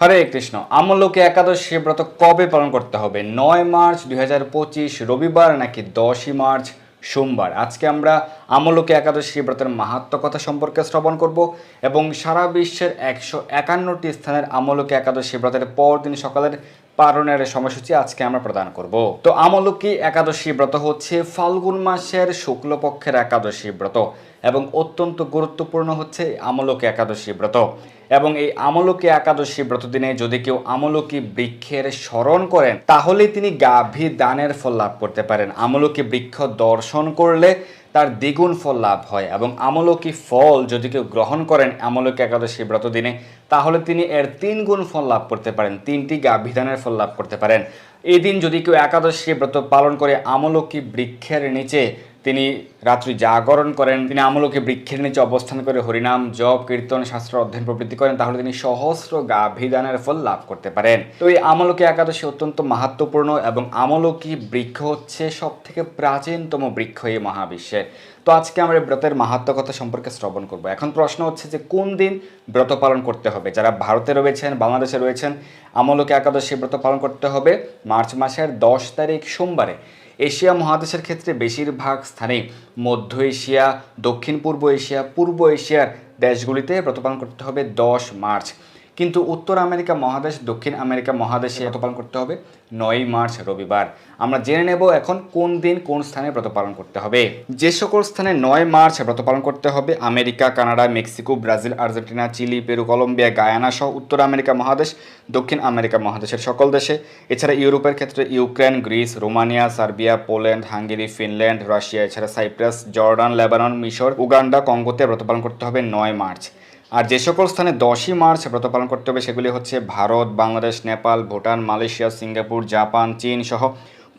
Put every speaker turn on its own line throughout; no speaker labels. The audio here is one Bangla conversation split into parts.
হরে কৃষ্ণ, আমলকে একাদশী ব্রত কবে পালন করতে হবে? নয় মার্চ দুই হাজার পঁচিশ, রবিবার নাকি দশই মার্চ সোমবার? আজকে আমরা আমলকে একাদশী ব্রতের মাহাত্ম কথা সম্পর্কে শ্রবণ করব এবং সারা বিশ্বের একশো একান্নটি স্থানের আমলকে একাদশী ব্রতের পরদিন সকালের পালনের সময়সূচি আজকে আমরা প্রদান করব। তো আমলকি একাদশী ব্রত হচ্ছে ফাল্গুন মাসের শুক্লপক্ষের একাদশী ব্রত। এবং অত্যন্ত গুরুত্বপূর্ণ হচ্ছে আমলকি একাদশী ব্রত। এবং এই আমলকি একাদশী ব্রত দিনে যদি কেউ আমলকি বৃক্ষের স্মরণ করেন তাহলে তিনি গাভী দানের ফল লাভ করতে পারেন। আমলকি বৃক্ষ দর্শন করলে তার দ্বিগুণ ফল লাভ হয় এবং আমলকি ফল যদি কেউ গ্রহণ করেন আমলকি একাদশী ব্রত দিনে, তাহলে তিনি এর তিন গুণ ফল লাভ করতে পারেন, তিনটি গাভীদানের ফল লাভ করতে পারেন। এই দিন যদি কেউ একাদশী ব্রত পালন করে আমলকি বৃক্ষের নিচে তিনি রাত্রি জাগরণ করেন। তিনি আমলকে বৃক্ষের নিচে অবস্থান করে হরিনাম, জপ, কীর্তন, শাস্ত্র অধ্যয়ন প্রবৃত্তি করেন, তাহলে তিনি সহস্র গাভীদানের ফল লাভ করতে পারেন। তো এই আমলকি একাদশী অত্যন্ত মাহাত্মপূর্ণ এবং আমলকি বৃক্ষ হচ্ছে সব থেকে প্রাচীনতম বৃক্ষ এই মহাবিশ্বের তো আজকে আমরা ব্রতের মাহাত্ম কথা সম্পর্কে শ্রবণ করব। এখন প্রশ্ন হচ্ছে যে কোন দিন ব্রত পালন করতে হবে? যারা ভারতে রয়েছেন, বাংলাদেশে রয়েছেন, আমলকে একাদশী ব্রত পালন করতে হবে মার্চ মাসের দশ তারিখ সোমবারে। এশিয়া মহাদেশের ক্ষেত্রে বেশিরভাগ স্থানে মধ্য এশিয়া দক্ষিণ পূর্ব এশিয়া, পূর্ব এশিয়ার দেশগুলিতে ব্রতপালন করতে হবে দশ মার্চ। কিন্তু উত্তর আমেরিকা মহাদেশ, দক্ষিণ আমেরিকা মহাদেশে ব্রত পালন করতে হবে নয় মার্চ, রবিবার। আমরা জেনে নেব এখন কোন দিন কোন স্থানে ব্রত পালন করতে হবে। যে সকল স্থানে নয় মার্চ ব্রত পালন করতে হবে, America, Canada, Mexico, Brazil, Argentina, Chile, Peru, Colombia, Guyana সহ উত্তর আমেরিকা মহাদেশ, দক্ষিণ আমেরিকা মহাদেশের সকল দেশে। এছাড়া ইউরোপের ক্ষেত্রে Ukraine, Greece, Romania, Serbia, Poland, Hungary, Finland, Russia, এছাড়া সাইপ্রাস, জর্ডান, লেবানন, মিশর, উগান্ডা, কঙ্গোতে ব্রত পালন করতে হবে নয় মার্চ। আর যে সকল স্থানে দশই মার্চ ব্রত পালন করতে হবে, সেগুলি হচ্ছে Bharat, Bangladesh, Nepal, Bhutan, Malaysia, Singapore, Japan, চীন সহ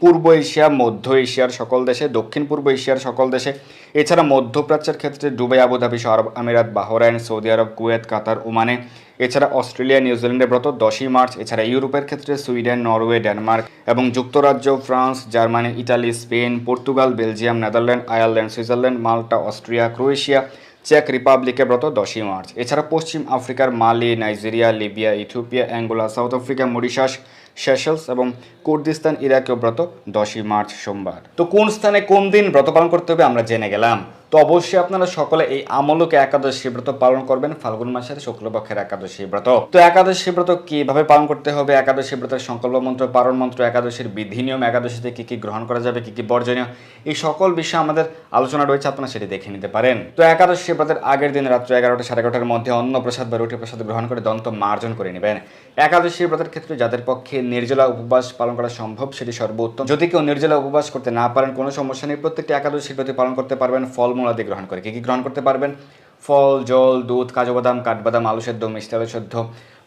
পূর্ব এশিয়া, মধ্য এশিয়ার সকল দেশে, দক্ষিণ পূর্ব এশিয়ার সকল দেশে। এছাড়া মধ্যপ্রাচ্যের ক্ষেত্রে দুবাই, আবুধাবি সহ আরব আমিরাত, Bahrain, Saudi Arab, Kuwait, Qatar, ওমানে। এছাড়া অস্ট্রেলিয়া নিউজিল্যান্ডের ব্রত দশই মার্চ, এছাড়া ইউরোপের ক্ষেত্রে সুইডেন, নরওয়ে, ডেনমার্ক এবং যুক্তরাজ্য, France, Germany, Italy, Spain, Portugal, Belgium, Netherland, Ireland, Switzerland, Malta, Austria, Croatia check রিপাবলিকের ব্রত দশই মার্চ। এছাড়া পশ্চিম আফ্রিকার Mali, Nigeria, Libya, Ethiopia, Angola, South Africa, Mauritius, Seychelles এবং কুর্দিস্তান, ইরাকেও ব্রত দশই মার্চ সোমবার। তো কোন স্থানে কোন দিন ব্রত পালন করতে হবে আমরা জেনে গেলাম। তো অবশ্যই আপনারা সকলে এই আমলকে একাদশী ব্রত পালন করবেন। ফাল্গুন মাসের শুক্লপক্ষের একাদশী ব্রত। তো একাদশী ব্রত কীভাবে পালন করতে হবে? একাদশী ব্রতের সংকল্প মন্ত্র পালন মন্ত্র, একাদশীর বিধি নিয়ম, একাদশীতে কি কি গ্রহণ করা যাবে, কি কি বর্জনীয়, এই সকল বিষয়ে আমাদের আলোচনা রয়েছে, আপনারা সেটি দেখে নিতে পারেন। তো একাদশী ব্রতের আগের দিন রাত্র এগারোটা সাড়ে এগারোটার মধ্যে অন্ন প্রসাদ বা রুটি প্রসাদ গ্রহণ করে দন্ত মার্জন করে নেবেন। একাদশী ব্রতের ক্ষেত্রে যাদের পক্ষে নির্জলা উপবাস পালন করা সম্ভব, সেটি সর্বোত্তম। যদি কেউ নির্জলা উপবাস করতে না পারেন, কোনো সমস্যা নেই। প্রত্যেকটি একাদশী ব্রতে পালন করতে পারবেন ফলমূল আদি গ্রহণ করে। কী কী গ্রহণ করতে পারবেন? ফল, জল, দুধ, কাজু বাদাম, কাঠবাদাম, আলু সেদ্ধ, মিষ্টি আলু সেদ্ধ,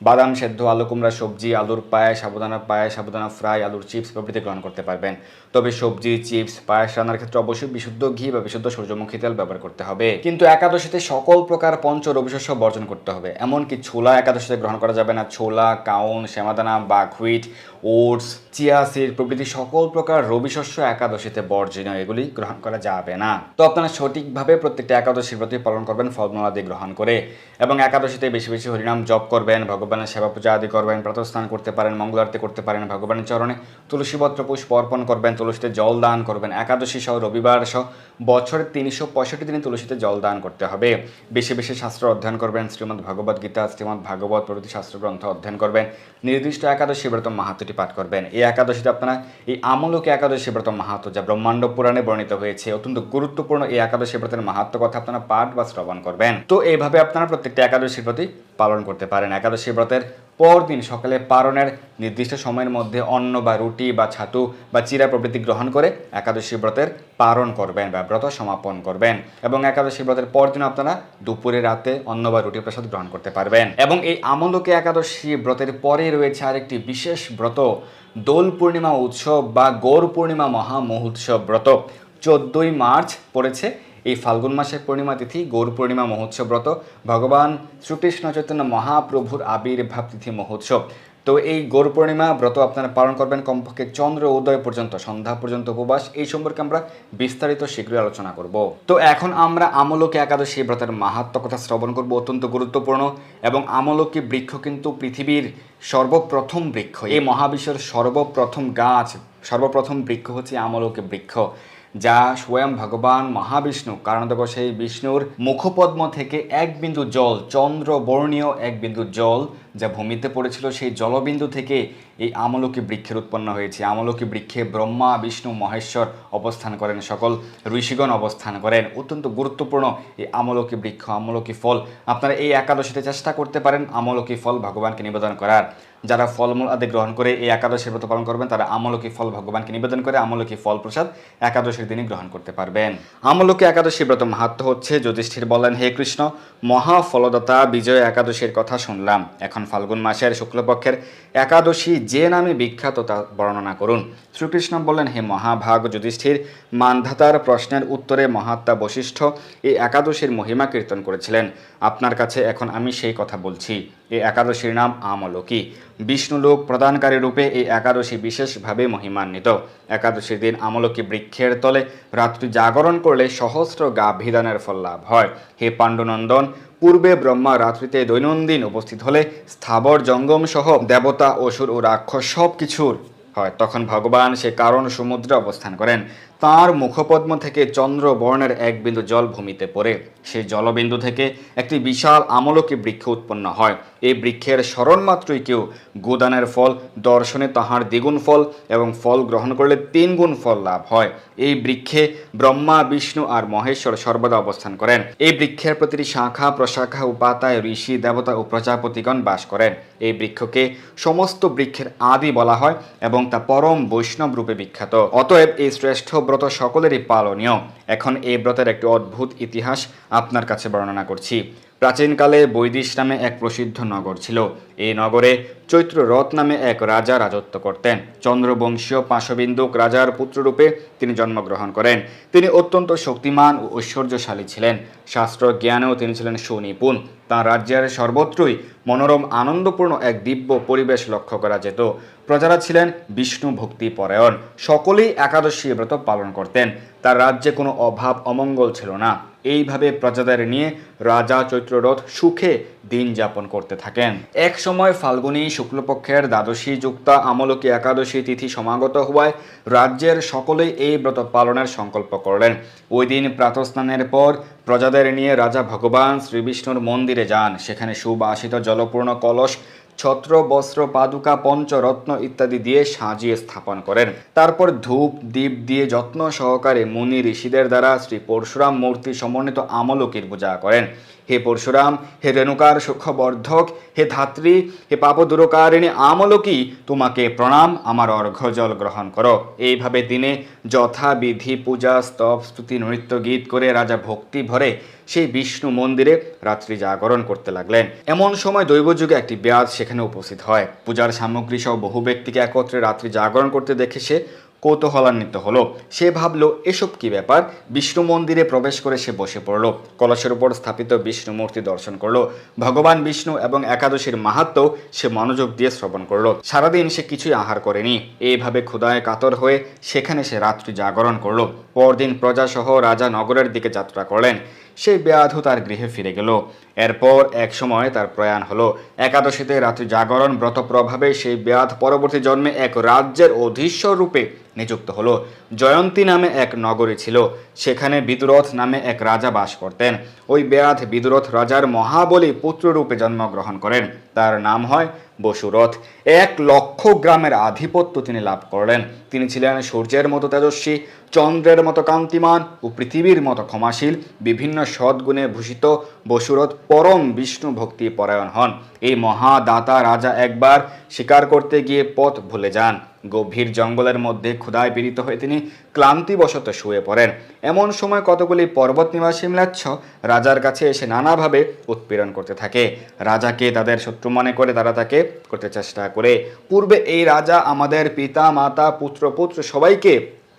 বাদাম সেদ্ধ, আলু কুমড়া, সবজি, আলুর পায়ে সাবুদানা পায়ে সাবুদানা ফ্রাই, আলুর চিপস প্রভৃতি গ্রহণ করতে পারবেন। তবে সবজি, চিপস, পায়েস রান্নার ক্ষেত্রে অবশ্যই বিশুদ্ধ ঘি বা বিশুদ্ধ সূর্যমুখী তেল ব্যবহার করতে হবে। কিন্তু একাদশীতে সকল প্রকার পঞ্চ রবিশস্য বর্জন করতে হবে। এমনকি ছোলা একাদশীতে গ্রহণ করা যাবে না। ছোলা, কাউন শ্যামাদানা বাকহুইট ওটস, চিয়া সিড প্রভৃতি সকল প্রকার রবিশস্য একাদশীতে বর্জনীয়। এগুলি গ্রহণ করা যাবে না। তো আপনারা সঠিকভাবে প্রত্যেকটা একাদশীর প্রতি পালন করবেন, ফলমূল আদি গ্রহণ করে। এবং একাদশীতে বেশি বেশি হরিনাম জপ করবেন, ভগবানের সেবা পূজা আদি করবেন প্রাতস্থান করতে পারেন মঙ্গল আরতি করতে পারেন, ভগবানের চরণে তুলসীপত্র পুষ্প অর্পণ করবেন তুলসীতে জল দান করবেন। একাদশী সহ রবিবার সহ বছরের তিনশো পঁয়ষট্টি দিনে তুলসীতে জল দান করতে হবে। বেশি বেশি শাস্ত্র অধ্যয়ন করবেন। শ্রীমদ্ ভগবদ গীতা, শ্রীমদ্ ভাগবত প্রভৃতি শাস্ত্র গ্রন্থ অধ্যয়ন করবেন। নির্দিষ্ট একাদশী ব্রত মাহাত্মটি পাঠ করবেন। এই একাদশীতে আপনারা এই আমলকে একাদশী ব্রত মাহাত্ম যা ব্রহ্মাণ্ড পুরাণে বর্ণিত হয়েছে, অত্যন্ত গুরুত্বপূর্ণ এই একাদশী ব্রতের মাহাত্ম কথা আপনারা পাঠ বা শ্রবণ করবেন। তো এইভাবে আপনারা প্রত্যেকটা একাদশীর প্রতি পালন করতে পারেন। একাদশী ব্রতের পরদিন সকালে পারণের নির্দিষ্ট সময়ের মধ্যে অন্ন বা রুটি বা ছাতু বা চিরা প্রভৃতি গ্রহণ করে একাদশী ব্রতের পারণ করবেন বা ব্রত সমাপন করবেন। এবং একাদশী ব্রতের পরদিন আপনারা দুপুরে, রাতে অন্ন বা রুটি প্রসাদ গ্রহণ করতে পারবেন। এবং এই আমলকে একাদশী ব্রতের পরে রয়েছে আরেকটি বিশেষ ব্রত, দোল পূর্ণিমা উৎসব বা গৌর পূর্ণিমা মহা মহোৎসব ব্রত। চোদ্দই মার্চ পড়েছে এই ফাল্গুন মাসের পূর্ণিমা তিথি, গৌর পূর্ণিমা মহোৎসব ব্রত, ভগবান শ্রীকৃষ্ণ চৈতন্য মহাপ্রভুর আবির্ভাব তিথি মহোৎসব। তো এই গৌর পূর্ণিমা ব্রত আপনারা পালন করবেন কমপক্ষে চন্দ্র উদয় পর্যন্ত, সন্ধ্যা পর্যন্ত উপবাস, এই সম্পর্কে আমরা বিস্তারিত শীঘ্রই আলোচনা করব। তো এখন আমরা আমলকি একাদশী ব্রতের মাহাত্ম কথা শ্রবণ করব, অত্যন্ত গুরুত্বপূর্ণ এবং আমলকি বৃক্ষ কিন্তু পৃথিবীর সর্বপ্রথম বৃক্ষ। এই মহাবিশ্বের সর্বপ্রথম গাছ, সর্বপ্রথম বৃক্ষ হচ্ছে আমলকি বৃক্ষ। যা স্বয়ং ভগবান মহাবিষ্ণু। কারণ দেখো সেই বিষ্ণুর মুখপদ্ম থেকে এক বিন্দু জল, চন্দ্র বর্ণীয় এক বিন্দু জল যা ভূমিতে পড়েছিল সেই জলবিন্দু থেকে এই আমলকি বৃক্ষের উৎপন্ন হয়েছে। আমলকি বৃক্ষে ব্রহ্মা, বিষ্ণু, মহেশ্বর অবস্থান করেন সকল, ঋষিগণ অবস্থান করেন। অত্যন্ত গুরুত্বপূর্ণ এই আমলকি বৃক্ষ, আমলকি ফল। আপনারা এই একাদশীতে চেষ্টা করতে পারেন আমলকি ফল ভগবানকে নিবেদন করার। যারা ফলমূল আদি গ্রহণ করে এই একাদশী ব্রত পালন করবেন, তারা আমলকি ফল ভগবানকে নিবেদন করে আমলকি ফল প্রসাদ একাদশীর দিনই গ্রহণ করতে পারবেন। আমলকি একাদশী ব্রত মাহাত্ম হচ্ছে, যুধিষ্ঠির বলেন হে কৃষ্ণ মহা ফলদাতা বিজয় একাদশীর কথা শুনলাম। এখন ফাল্গুন মাসের শুক্লপক্ষের একাদশী যে নামে বিখ্যাত তা বর্ণনা করুন। শ্রীকৃষ্ণ বললেন, হে মহাভাগ যুধিষ্ঠির, মানধাতার প্রশ্নের উত্তরে মহাত্মা বশিষ্ঠ এই একাদশীর মহিমা কীর্তন করেছিলেন। আপনার কাছে এখন আমি সেই কথা বলছি। এই একাদশীর নাম আমলকি। বিষ্ণুলোক প্রদানকারী রূপে এই একাদশী বিশেষভাবে মহিমান্বিত। একাদশীর দিন আমলকি বৃক্ষের তলে রাত্রি জাগরণ করলে সহস্র গাভিদানের ফল লাভ হয়। হে পাণ্ডুনন্দন, পূর্বে ব্রহ্মা রাত্রিতে দৈনন্দিন উপস্থিত হলে স্থাবর জঙ্গম সহ দেবতা, অসুর ও রাক্ষস সব কিছুর হয়। তখন ভগবান সে কারণ সমুদ্রে অবস্থান করেন। তার মুখপদ্ম থেকে চন্দ্র বর্ণের এক বিন্দু জল ভূমিতে পড়ে। সেই জলবিন্দু থেকে একটি বিশাল আমলকি বৃক্ষ উৎপন্ন হয়। এই বৃক্ষের স্মরণ মাত্রই কেউ গোদানের ফল, দর্শনে তাহার দ্বিগুণ ফল এবং ফল গ্রহণ করলে তিন গুণ ফল লাভ হয়। এই বৃক্ষে ব্রহ্মা, বিষ্ণু আর মহেশ্বর সর্বদা অবস্থান করেন। এই বৃক্ষের প্রতিটি শাখা, প্রশাখা ও পাতায় ঋষি, দেবতা ও প্রজাপতিগণ বাস করেন। এই বৃক্ষকে সমস্ত বৃক্ষের আদি বলা হয় এবং তা পরম বৈষ্ণব রূপে বিখ্যাত। অতএব এই শ্রেষ্ঠ ব্রত সকলেরই পালনীয়। এখন এই ব্রতের একটি অদ্ভুত ইতিহাস আপনার কাছে বর্ণনা করছি। প্রাচীনকালে বৈদিশ নামে এক প্রসিদ্ধ নগর ছিল। এই নগরে চৈত্র রথ নামে এক রাজা রাজত্ব করতেন। চন্দ্রবংশীয় পাশবিন্দুক রাজার পুত্ররূপে তিনি জন্মগ্রহণ করেন। তিনি অত্যন্ত শক্তিমান ও ঐশ্বর্যশালী ছিলেন। শাস্ত্র জ্ঞানেও তিনি ছিলেন সুনিপুণ। তাঁর রাজ্যের সর্বত্রই মনোরম, আনন্দপূর্ণ এক দিব্য পরিবেশ লক্ষ্য করা যেত। প্রজারা ছিলেন বিষ্ণু ভক্তি পরায়ণ সকলেই একাদশী ব্রত পালন করতেন। তার রাজ্যে কোনো অভাব, অমঙ্গল ছিল না। এইভাবে প্রজাদের নিয়ে রাজা চৈত্ররথ সুখে দিন যাপন করতে থাকেন। এক সময় ফাল্গুনী শুক্লপক্ষের দ্বাদশী যুক্তা আমলকি একাদশী তিথি সমাগত হওয়ায় রাজ্যের সকলেই এই ব্রত পালনের সংকল্প করলেন। ওই দিন প্রাতস্নানের পর প্রজাদের নিয়ে রাজা ভগবান শ্রীবিষ্ণুর মন্দিরে যান। সেখানে সুবাসিত জলপূর্ণ কলস ছত্র, বস্ত্র, পাদুকা, পঞ্চরত্ন ইত্যাদি দিয়ে সাজিয়ে স্থাপন করেন। তারপর ধূপ দ্বীপ দিয়ে যত্ন সহকারে মুনি ঋষিদের দ্বারা শ্রী পরশুরাম মূর্তি সমন্বিত আমলকির পূজা করেন। হে পরশুরাম, হে রেণুকার সুখবর্ধক হে ধাত্রী, হে পাপদুরকারিণী, আমলকি, তোমাকে প্রণাম, আমার অর্ঘ্য জল গ্রহণ করো। এইভাবে দিনে যথাবিধি পূজা, স্তব, স্তুতি, নৃত্য, গীত করে রাজা ভক্তি ভরে সেই বিষ্ণু মন্দিরে রাত্রি জাগরণ করতে লাগলেন। এমন সময় দৈবযুগে একটি ব্যাজ সেখানে উপস্থিত হয়। পূজার সামগ্রী সহ বহু ব্যক্তিকে একত্রে রাত্রি জাগরণ করতে দেখে সে কৌতূহলান্বিত হলো। সে ভাবলো, এসব কি ব্যাপার? বিষ্ণু মন্দিরে প্রবেশ করে সে বসে পড়ল। কলসের উপর স্থাপিত বিষ্ণু মূর্তি দর্শন করল। ভগবান বিষ্ণু এবং একাদশীর মাহাত্ম সে মনোযোগ দিয়ে শ্রবণ করল। সারাদিন সে কিছুই আহার করেনি। এইভাবে ক্ষুদায় কাতর হয়ে সেখানে সে রাত্রি জাগরণ করল। পরদিন প্রজাসহ রাজা নগরের দিকে যাত্রা করলেন। সেই ব্যাধু তার গৃহে ফিরে গেল। এরপর এক সময় তার প্রয়াণ হলো। একাদশীতে রাত্রি জাগরণ ব্রত প্রভাবে সেই ব্যাধ পরবর্তী জন্মে এক রাজ্যের অধীশ্বর রূপে নিযুক্ত হলো। জয়ন্তী নামে এক নগরী ছিল। সেখানে বিদুরথ নামে এক রাজা বাস করতেন। ওই ব্যাধ বিদুরথ রাজার মহাবলী পুত্ররূপে জন্মগ্রহণ করেন। তার নাম হয় বসুরথ। এক লক্ষ গ্রামের আধিপত্য তিনি লাভ করলেন। তিনি ছিলেন সূর্যের মতো তেজস্বী, চন্দ্রের মতো কান্তিমান ও পৃথিবীর মতো ক্ষমাশীল। বিভিন্ন সদ্গুণে ভূষিত বসুরথ পরম বিষ্ণু ভক্তি পরায়ণ হন। এই মহাদাতা রাজা একবার শিকার করতে গিয়ে পথ ভুলে যান। গভীর জঙ্গলের মধ্যে ক্ষুধায় পীড়িত হয়ে তিনি ক্লান্তিবশত শুয়ে পড়েন। এমন সময় কতগুলি পর্বত নিবাসী ম্লাচ্ছ, রাজার কাছে এসে নানাভাবে উৎপীড়ন করতে থাকে। রাজাকে তাদের শত্রু মনে করে তারা তাকে করতে চেষ্টা করে। পূর্বে এই রাজা আমাদের পিতা, মাতা, পুত্র পুত্র সবাইকে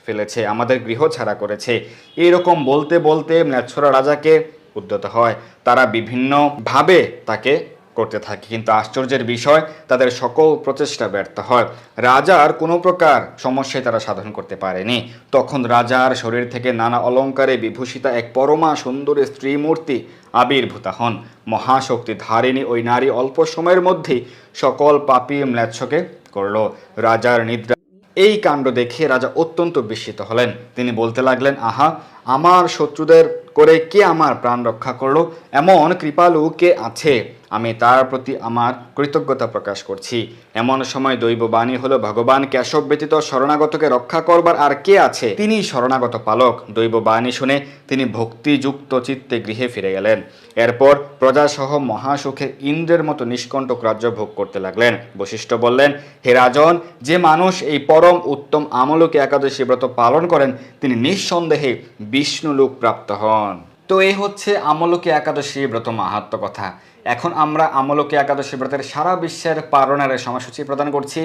ফেলেছে, আমাদের গৃহ ছাড়া করেছে। এরকম বলতে বলতে ম্লেচ্ছরা রাজাকে উদ্যত হয়। তারা বিভিন্নভাবে তাকে করতে থাকে। কিন্তু আশ্চর্যের বিষয়, তাদের সকল প্রচেষ্টা ব্যর্থ হয়। রাজার কোনো প্রকার সমস্যায় তারা সাধন করতে পারেনি। তখন রাজার শরীর থেকে নানা অলঙ্কারে বিভূষিতা এক পরমা সুন্দরী স্ত্রী মূর্তি আবির্ভূতা হন। মহাশক্তি ধারিণী ওই নারী অল্প সময়ের মধ্যেই সকল পাপী ম্লেচ্ছকে করল। রাজার নিদ্রা এই কাণ্ড দেখে রাজা অত্যন্ত বিস্মিত হলেন। তিনি বলতে লাগলেন, আহা আমার শত্রুদের করে কে আমার প্রাণ রক্ষা করল? এমন কৃপালু কে আছে? আমি তার প্রতি আমার কৃতজ্ঞতা প্রকাশ করছি। এমন সময় দৈব বাণী হলো, ভগবান কেশব ব্যতীত শরণাগতকে রক্ষা করবার আর কে আছে? তিনি শরণাগত পালক। দৈব বাণী শুনে তিনি ভক্তিযুক্ত চিত্তে গৃহে ফিরে গেলেন। এরপর প্রজাসহ মহাসুখে ইন্দ্রের মতো নিষ্কণ্টক রাজ্য ভোগ করতে লাগলেন। বশিষ্ঠ বললেন, হে রাজন, যে মানুষ এই পরম উত্তম আমলকে একাদশী ব্রত পালন করেন, তিনি নিঃসন্দেহে বিষ্ণু লোক প্রাপ্ত হন। তো এই হচ্ছে আমলকে একাদশী ব্রত মাহাত্ম কথা। এখন আমরা আমলকে একাদশী ব্রতের সারা বিশ্বের পালনের সময়সূচি প্রদান করছি।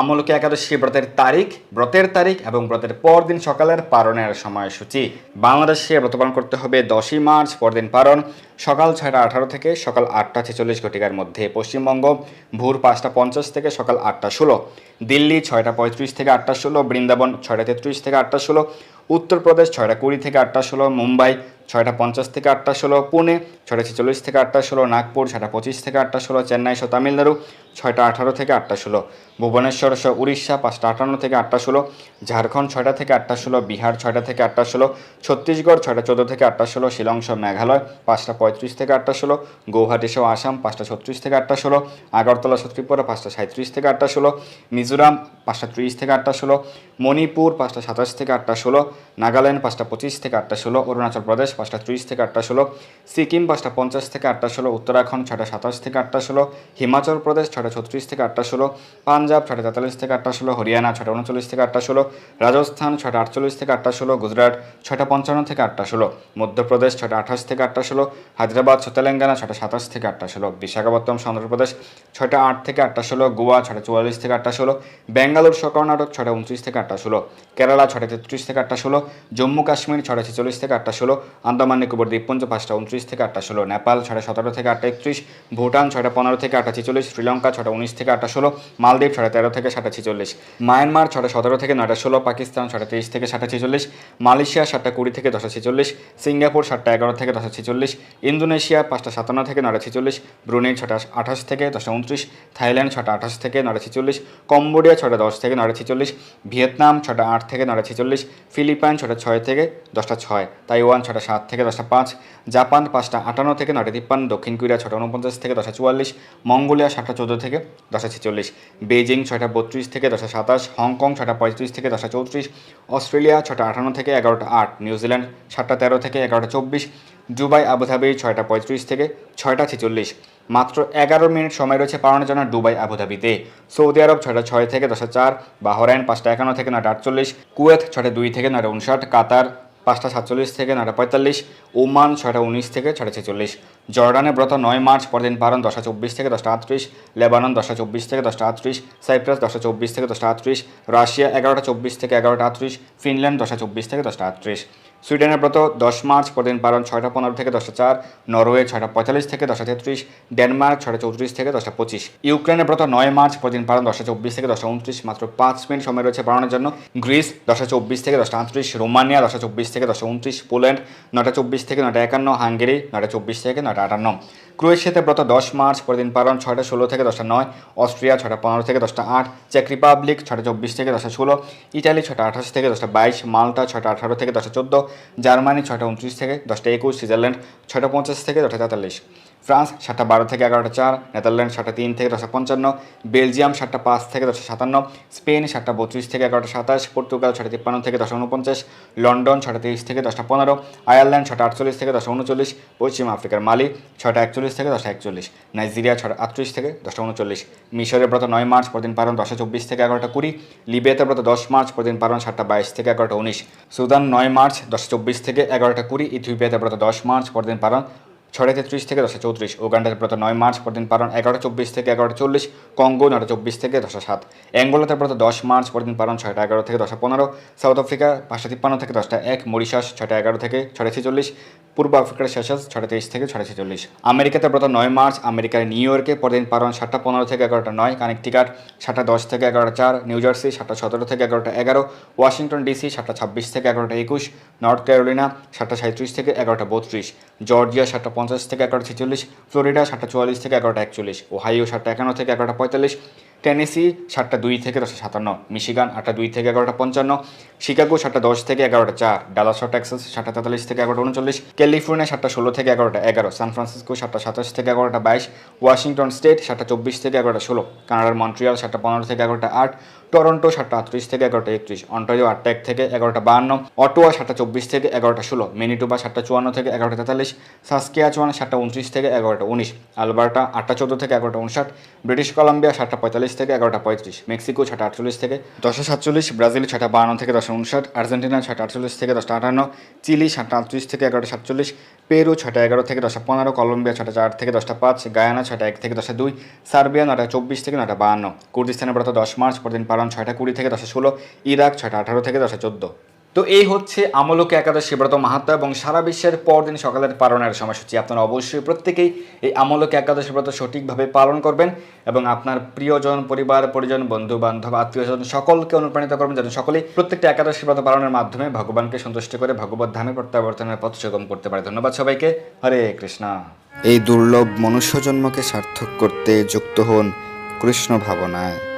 আমলকে একাদশী ব্রতের তারিখ ব্রতের তারিখ এবং ব্রতের পরদিন সকালের পালনের সময়সূচি। বাংলাদেশে ব্রত পালন করতে হবে দশই মার্চ, পরদিন পালন সকাল ছয়টা আঠারো থেকে সকাল আটটা ছেচল্লিশ ঘটিকার মধ্যে। পশ্চিমবঙ্গ, ভোর পাঁচটা পঞ্চাশ থেকে সকাল আটটা ষোলো। দিল্লি ছয়টা পঁয়ত্রিশ থেকে আটটা ষোলো। বৃন্দাবন ছয়টা তেত্রিশ থেকে আটটা ষোলো। উত্তরপ্রদেশ ছয়টা কুড়ি থেকে আটটা ষোলো, মুম্বাই ছয়টা পঞ্চাশ থেকে আটটা ষোলো, পুনে ছয়টা ছেচল্লিশ থেকে আটটা ষোলো, নাগপুর ছয়টা পঁচিশ থেকে আটটা ষোলো, চেন্নাই সহ তামিলনাড়ু ছয়টা আঠারো থেকে আটটা ষোলো ভুবনেশ্বর সহ উড়িষ্যা পাঁচটা আটান্ন থেকে আটটা ষোলো ঝাড়খণ্ড ছয়টা থেকে আটটা ষোলো বিহার ছয়টা থেকে আটটা ষোলো ছত্তিশগড় ছয়টা চোদ্দ থেকে আটটা ষোলো শিলং সহ মেঘালয় পাঁচটা পঁয়ত্রিশ থেকে আটটা ষোলো গৌহাটি সহ আসাম পাঁচটা ছত্রিশ থেকে আটটা ষোলো আগরতলা সহ পাঁচটা সাঁত্রিশ থেকে আটটা ষোলো মিজোরাম পাঁচটা ত্রিশ থেকে আটটা ষোলো মণিপুর পাঁচটা সাতাশ থেকে আটটা ষোলো নাগাল্যান্ড পাঁচটা পঁচিশ থেকে আটটা ষোলো অরুণাচল প্রদেশ পাঁচটা ত্রিশ থেকে আটটা ষোলো সিকিম পাঁচটা পঞ্চাশ থেকে আটটা ষোলো উত্তরাখণ্ড ছয়টা সাতাশ থেকে আটটা ষোলো হিমাচল প্রদেশ ছয়টা ছত্রিশ থেকে আটটা ষোলো পাঞ্জাব ছয়টা তেতাল্লিশ থেকে আটটা ষোলো হরিয়ানা ছয়টা উনচল্লিশ থেকে আটটা ষোলো রাজস্থান ছয়টা আটচল্লিশ থেকে আটটা ষোলো গুজরাট ছয়টা পঞ্চান্ন থেকে আটটা ষোলো মধ্যপ্রদেশ ছটা আঠাশ থেকে আটটা ষোলো হায়দ্রাবাদ তেলেঙ্গানা ছটা সাতাশ থেকে আটটা ষোলো বিশাখাপত্তনম অন্ধ্রপ্রদেশ ছয়টা আট থেকে আটটা ষোলো গোয়া ছটা চুয়াল্লিশ থেকে আটটা ষোলো ব্যাঙ্গালোর সহ কর্ণাটক ছয়টা উনত্রিশ থেকে আটটা ষোলো কেরালা ছটা তেত্রিশ থেকে আটটা ষোলো জম্মু কাশ্মীর ছয়টা ছেচল্লিশ থেকে আটটা ষোলো আন্দামান নিকোবর দ্বীপপুঞ্জ পাঁচটা উনত্রিশ থেকে আটটা ষোলো নেপাল ছয়টা সতেরো থেকে আটটা একত্রিশ ভুটান ছটা পনেরো থেকে আটটা ছেচল্লিশ শ্রীলঙ্কা ছয়টা উনিশ থেকে আটটা ষোলো, মালদ্বীপ ছয়টা তেরো থেকে সাতটা ছেচল্লিশ, মায়ানমার ছটা সতেরো থেকে নয়টা ষোলো, পাকিস্তান ছয়টা তেইশ থেকে সাতটা ছেচল্লিশ, মালয়েশিয়া সাতটা কুড়ি থেকে দশটা ছেচল্লিশ, সিঙ্গাপুর সাতটা এগারো থেকে দশটা ছেচল্লিশ, ইন্দোনেশিয়া পাঁচটা সাতান্ন থেকে নয়টা ছেচল্লিশ, ব্রুনেই ছটা আঠাশ থেকে দশটা উনত্রিশ, থাইল্যান্ড ছটা আঠাশ থেকে নয়টা ছেচল্লিশ, কম্বোডিয়া ছটা দশ থেকে নয়টা ছেচল্লিশ, ভিয়েতনাম ছটা আট থেকে নয়টা ছেচল্লিশ, ফিলিপাইন ছটা ছয় থেকে দশটা ছয়, তাইওয়ান ছটা সাত থেকে দশটা পাঁচ, জাপান পাঁচটা আটান্ন থেকে নয়টা তিপ্পান্ন, দক্ষিণ কোরিয়া ছটা উনপঞ্চাশ থেকে দশটা চুয়াল্লিশ, মঙ্গোলিয়া সাতটা চোদ্দ থেকে দশটা ছেচল্লিশ। বেজিং ছয়টা বত্রিশ থেকে দশটা সাতাশ, হংকং ছটা পঁয়ত্রিশ থেকে দশটা চৌত্রিশ, অস্ট্রেলিয়া ছটা আটান্ন থেকে এগারোটা আট, নিউজিল্যান্ড সাতটা তেরো থেকে এগারোটা চব্বিশ, দুবাই, আবুধাবি ছয়টা পঁয়ত্রিশ থেকে ছয়টা ছেচল্লিশ। মাত্র এগারো মিনিট সময় রয়েছে পালানোর জন্য দুবাই, আবুধাবিতে। সৌদি আরব ছয়টা ছয় থেকে দশটা চার, বাহরাইন পাঁচটা একান্ন থেকে নয়টা আটচল্লিশ, কুয়েত ছটা দুই থেকে নয়টা উনষাট, কাতার পাঁচটা সাতচল্লিশ থেকে নটা পঁয়তাল্লিশ, ওমান ছয়টা উনিশ থেকে ছটা ছেচল্লিশ জর্ডানে ব্রত নয় মার্চ পরদিন পারন দশটা চব্বিশ থেকে দশটা আটত্রিশ, লেবানন দশটা চব্বিশ থেকে দশটা আটত্রিশ, সাইপ্রাস দশটা চব্বিশ থেকে দশটা আটত্রিশ, রাশিয়া এগারোটা চব্বিশ থেকে এগারোটা আটত্রিশ, ফিনল্যান্ড দশটা চব্বিশ থেকে দশটা আটত্রিশ। সুইডেনের ব্রত দশ মার্চ পরদিন পালন ছয়টা পনেরো থেকে দশটা চার, নরওয়ে ছয়টা পঁয়তাল্লিশ থেকে দশটা তেত্রিশ, ডেনমার্ক ছয়টা চৌত্রিশ থেকে দশটা পঁচিশ। ইউক্রেনের ব্রত নয় মার্চ পরদিন পালন দশটা চব্বিশ থেকে দশটা উনত্রিশ, মাত্র পাঁচ মিনিট সময় রয়েছে পালনের জন্য। গ্রিস দশটা চব্বিশ থেকে দশটা আটত্রিশ, রোমানিয়া দশটা চব্বিশ থেকে দশটা উনত্রিশ, পোল্যান্ড নটা চব্বিশ থেকে নটা একান্ন, হাঙ্গেরি নটা চব্বিশ থেকে নটা আটান্ন। ক্রোয়েশিয়াতে ব্রত দশ মার্চ, পরদিন পালন ছয়টা ষোলো থেকে দশটা নয়, অস্ট্রিয়া ছটা পনেরো থেকে দশটা আট, চেক রিপাবলিক ছটা চব্বিশ থেকে দশটা ষোলো, ইটালি ছটা আঠাশ থেকে দশটা বাইশ, মাল্টা ছটা আঠারো থেকে দশটা চোদ্দ, জার্মানি ছটা উনত্রিশ থেকে দশটা একুশ, সুইজারল্যান্ড ছটা পঞ্চাশ থেকে দশটা তেতাল্লিশ। ফ্রান্স সাতটা বারো থেকে এগারোটা চার নেদারল্যান্ড সাতটা তিন থেকে দশটা পঞ্চান্ন, বেলজিয়াম সাতটা পাঁচ থেকে দশটা সাতান্ন, স্পেন সাতটা বত্রিশ থেকে এগারোটা সাতাশ, পর্তুগাল ছটা তিপ্পান্ন থেকে দশটা উনপঞ্চাশ লন্ডন ছটা তিরিশ থেকে দশটা পনেরো, আয়ারল্যান্ড ছটা আটচল্লিশ থেকে দশটা উনচল্লিশ, পশ্চিম আফ্রিকার মালি ছটা একচল্লিশ থেকে দশটা একচল্লিশ, নাইজেরিয়া ছটা আটত্রিশ থেকে দশটা উনচল্লিশ, মিশরের ব্রত নয় মার্চ পরদিন পালন দশটা চব্বিশ থেকে এগারোটা কুড়ি, লিবিয়াতে ব্রত দশ মার্চ পরদিন পালন সাতটা বাইশ থেকে এগারোটা উনিশ, সুদান নয় মার্চ দশটা চব্বিশ থেকে এগারোটা কুড়ি, ইথিওপিয়াতে ব্রত দশ মার্চ পরদিন পালন ছয়টা তেত্রিশ থেকে দশটা চৌত্রিশ। উগান্ডার ব্রত নয় মার্চ পরদিন পালন এগারোটা চব্বিশ থেকে এগারোটা চল্লিশ। কঙ্গো নটা চব্বিশ থেকে দশটা সাত। অ্যাঙ্গোলাতে ব্রত দশ মার্চ পরদিন পালন ছয়টা এগারো থেকে দশটা পনেরো। সাউথ আফ্রিকা পাঁচটা তিপ্পান্ন থেকে দশটা এক। মরিশাস ছয়টা এগারো থেকে ছয়টা ছেচল্লিশ। পূর্ব আফ্রিকার শেষাস ছয়টা তেইশ থেকে ছয়টা ছেচল্লিশ। আমেরিকাতে ব্রত নয় মার্চ, আমেরিকার নিউ ইয়র্কে পরদিন পালন সাতটা পনেরো থেকে এগারোটা নয়। কানেকটিকাট সাতটা দশ থেকে এগারোটা চার। নিউ জার্সি সাতটা সতেরো থেকে এগারোটা এগারো। ওয়াশিংটন ডিসি সাতটা ছাব্বিশ থেকে এগারোটা একুশ। নর্থ ক্যারোলিনা সাতটা সাঁত্রিশ থেকে এগারোটা বত্রিশ। জর্জিয়া সাতটা পঞ্চাশ থেকে এগারোটা ছেচল্লিশ ফ্লোরিডা সাতটা চুয়াল্লিশ থেকে এগারোটা একচল্লিশ ওহাইও সাতটা একান্ন থেকে এগারোটা পঁয়তাল্লিশ টেনেসি সাতটা দুই থেকে দশটা সাতান্ন মিশিগান আটটা দুই থেকে এগারোটা পঞ্চান্ন শিকাগো সাতটা দশ থেকে এগারোটা চার ডালাস টেক্সাস সাতটা তেতাল্লিশ থেকে এগারোটা উনচল্লিশ ক্যালিফোর্নিয়া সাতটা ষোলো থেকে এগারোটা এগারো সান ফ্রান্সিসকো সাতটা সাতাশ থেকে এগারোটা বাইশ ওয়াশিংটন স্টেট সাতটা চব্বিশ থেকে এগারোটা ষোলো কানাডার মন্ট্রিয়াল সাতটা পনেরো থেকে এগারোটা আট টরন্টো সাতটা আটত্রিশ থেকে এগারোটা একত্রিশ, অন্টারিও আটটা এক থেকে এগারোটা বাহান্ন, অটোয়া সাতটা চব্বিশ থেকে এগারোটা ষোলো, মেনিটোবা সাতটা চুয়ান্ন থেকে এগারোটা তেতাল্লিশ, সাসকিয়া চুয়ান্ন সাতটা উনত্রিশ থেকে এগারোটা উনিশ, আলবার্টা আটটা চোদ্দ থেকে এগারোটা উনষাট, ব্রিটিশ কলাম্বিয়া সাতটা পঁয়তাল্লিশ থেকে এগারোটা পঁয়ত্রিশ, মেক্সিকো ছটা আটচল্লিশ থেকে দশটা সাতচল্লিশ, ব্রাজিল ছটা বাহান্ন থেকে দশটা উনষাট, আর্জেন্টিনা ছটা আটচল্লিশ থেকে দশটা আটান্ন, চিলি সাতটা আটত্রিশ থেকে এগারোটা সাতচল্লিশ, পেরু ছটা এগারো থেকে দশটা পনেরো, কলম্বিয়া ছটা চার থেকে দশটা পাঁচ, গায়ানা ছটা এক থেকে দশটা দুই, সার্বিয়া নটা চব্বিশ থেকে নটা বাহান্ন, কুর্দিস্তানের ব্রত দশ মার্চ, পরদিন পালন ছয়টা কুড়ি থেকে দশটা ষোলো, ইরাক ছয়টা আঠারো থেকে দশটা চোদ্দ। তো এই হচ্ছে আমলকে একাদশ ব্রত মাহাত্ম এবং সারা বিশ্বের পরদিন সকালের পালনের সময়সূচি। আপনারা অবশ্যই প্রত্যেকেই এই আমলকে একাদশী ব্রত সঠিকভাবে পালন করবেন এবং আপনার প্রিয়জন, পরিবার, পরিজন বন্ধু বান্ধব আত্মীয় স্বজন সকলকে অনুপ্রাণিত করবেন যেন সকলেই প্রত্যেকটা একাদশ ব্রত পালনের মাধ্যমে ভগবানকে সন্তুষ্ট করে ভগবত ধামে প্রত্যাবর্তনের পথ সুগম করতে পারে। ধন্যবাদ সবাইকে। হরে কৃষ্ণা।
এই দুর্লভ মনুষ্য জন্মকে সার্থক করতে যুক্ত হন কৃষ্ণ ভাবনায়।